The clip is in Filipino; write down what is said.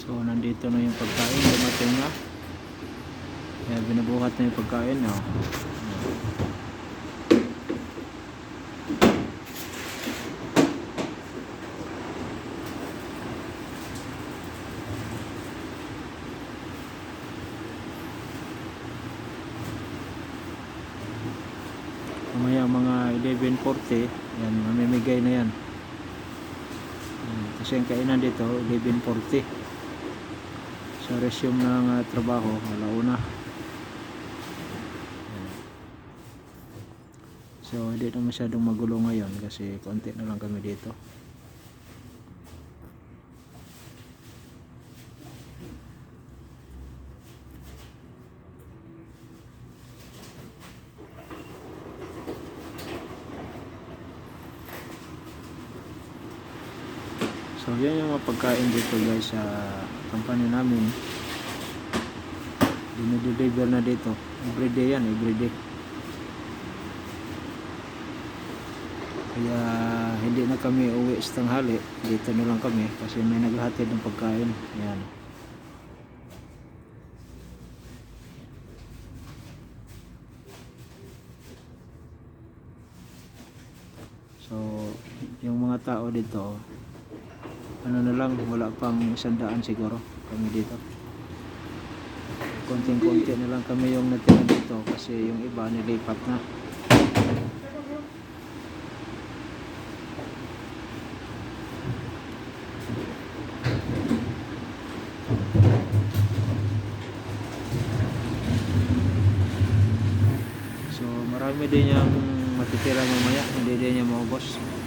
So, nandito na yung pagkain. Dumating na. Kaya binubuhat na yung pagkain. Oh. Mamaya mga 11.40, yan, mamimigay na yan. Yan, Kasi ang kainan dito, 11.40. Resume ng ah, trabaho, alauna. So, hindi na masyadong magulo ngayon kasi konti na lang kami dito. So, yan yung mga pagkain dito guys sa company namin. Dinideliver na dito. Everyday yan, everyday. Kaya hindi na kami uwi sa tanghali. Dito na lang kami kasi may naghahatid ng pagkain. Yan. So, yung mga tao dito, ano na lang, wala pang isandaan siguro kami dito. Konting-konti na lang kami yung natira dito kasi yung iba nilipat na. So marami din yung matitira mamaya, hindi din niya maubos.